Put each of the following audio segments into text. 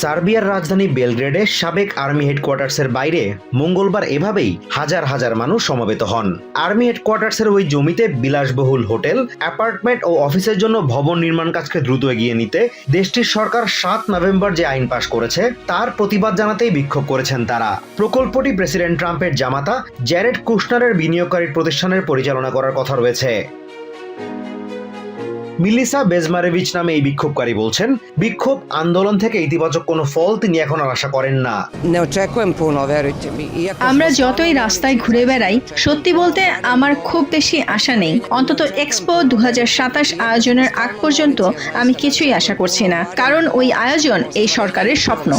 সার্বিয়ার রাজধানী বেলগ্রেডে সাবেক আর্মি হেডকোয়ার্টার্সের বাইরে মঙ্গলবার এভাবেই হাজার হাজার মানুষ সমবেত হন। আর্মি হেডকোয়ার্টার্সের ওই জমিতে বিলাসবহুল হোটেল, অ্যাপার্টমেন্ট ও অফিসের জন্য ভবন নির্মাণ কাজকে দ্রুত এগিয়ে নিতে দেশটির সরকার সাত নভেম্বর যে আইন পাশ করেছে, তার প্রতিবাদ জানাতেই বিক্ষোভ করেছেন তারা। প্রকল্পটি প্রেসিডেন্ট ট্রাম্পের জামাতা জ্যারেড কুশনারের বিনিয়োগকারী প্রতিষ্ঠানের পরিচালনা করার কথা রয়েছে। মিলিসা বেজমারেভিচ নামে এই বিক্ষোভকারী বলছেন বিক্ষোভ আন্দোলন থেকে ইতিবাচক কোনো ফল তিনি এখন আর আশা করেন না। আমরা যতই রাস্তায় ঘুরে বেড়াই সত্যি বলতে আমার খুব বেশি আশা নেই। অন্তত এক্সপো দু আয়োজনের আগ পর্যন্ত আমি কিছুই আশা করছি না। কারণ ওই আয়োজন এই সরকারের স্বপ্ন.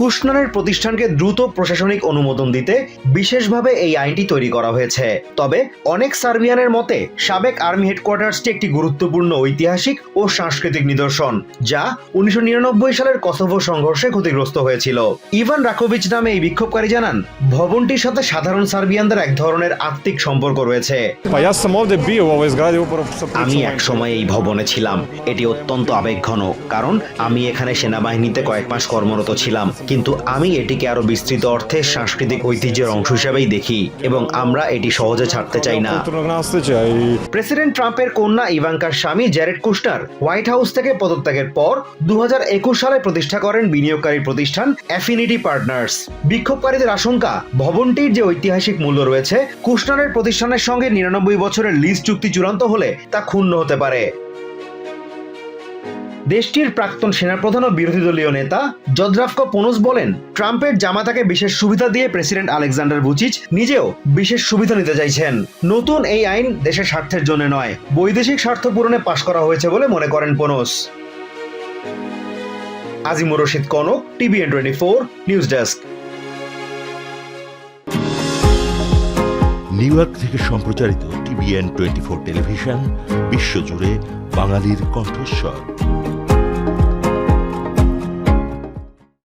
কুশনারের প্রতিষ্ঠানকে দ্রুত প্রশাসনিক অনুমোদন দিতে বিশেষভাবে এই আইনটি তৈরি করা হয়েছে। তবে অনেক সার্বিয়ানের মতে সাবেক আর্মি হেডকোয়ার্টার্সটি একটি গুরুত্বপূর্ণ ঐতিহাসিক ও সাংস্কৃতিক নিদর্শন, যা উনিশশো নিরানব্বই সালের কসোভো সংঘর্ষে ক্ষতিগ্রস্ত হয়েছিল। ইভান রাকোভিচ নামে এই বিক্ষোভকারী জানান, ভবনটির সাথে সাধারণ সার্বিয়ানদের এক ধরনের আত্মিক সম্পর্ক রয়েছে। আমি. এক সময় এই ভবনে ছিলাম। এটি অত্যন্ত আবেগঘন, কারণ আমি এখানে সেনাবাহিনীতে কয়েক মাস কর্মরত ছিলাম। কিন্তু আমি এটিকে আরও বিস্তৃত অর্থে সাংস্কৃতিক ঐতিহ্যের অংশ হিসেবেই দেখি, এবং আমরা এটি সহজে ছাড়তে চাই না। প্রেসিডেন্ট ট্রাম্পের কন্যা ইভাঙ্কার স্বামী জ্যারেড কুশনার হোয়াইট হাউস থেকে পদত্যাগের পর দু হাজার একুশ সালে প্রতিষ্ঠা করেন বিনিয়োগকারী প্রতিষ্ঠান অ্যাফিনিটি পার্টনার্স। বিক্ষোভকারীদের আশঙ্কা, ভবনটির যে ঐতিহাসিক মূল্য রয়েছে কুশনারের প্রতিষ্ঠানের সঙ্গে নিরানব্বই বছরের লিজ চুক্তি চূড়ান্ত হলে তা ক্ষুণ্ণ হতে পারে। দেশটির প্রাক্তন সেনাপ্রধান ও বিরোধী দলীয় নেতা জদ্রাফকো পোনস বলেন, ট্রাম্পের জামাতাকে বিশেষ সুবিধা দিয়ে প্রেসিডেন্ট আলেকজান্ডার বুচিচ নিজেও বিশেষ সুবিধা নিতে চাইছেন। নতুন এই আইন দেশের স্বার্থের জন্য নয়, বৈদেশিক স্বার্থ পূরণে পাশ করা হয়েছে বলে মনে করেন পোনস। Azimur Rashid Kanak, TVN twenty four, news desk. New York থেকে সম্প্রচারিত টিভিএন টোয়েন্টি ফোর টেলিভিশন, বিশ্বজুড়ে বাঙালির কণ্ঠস্বর।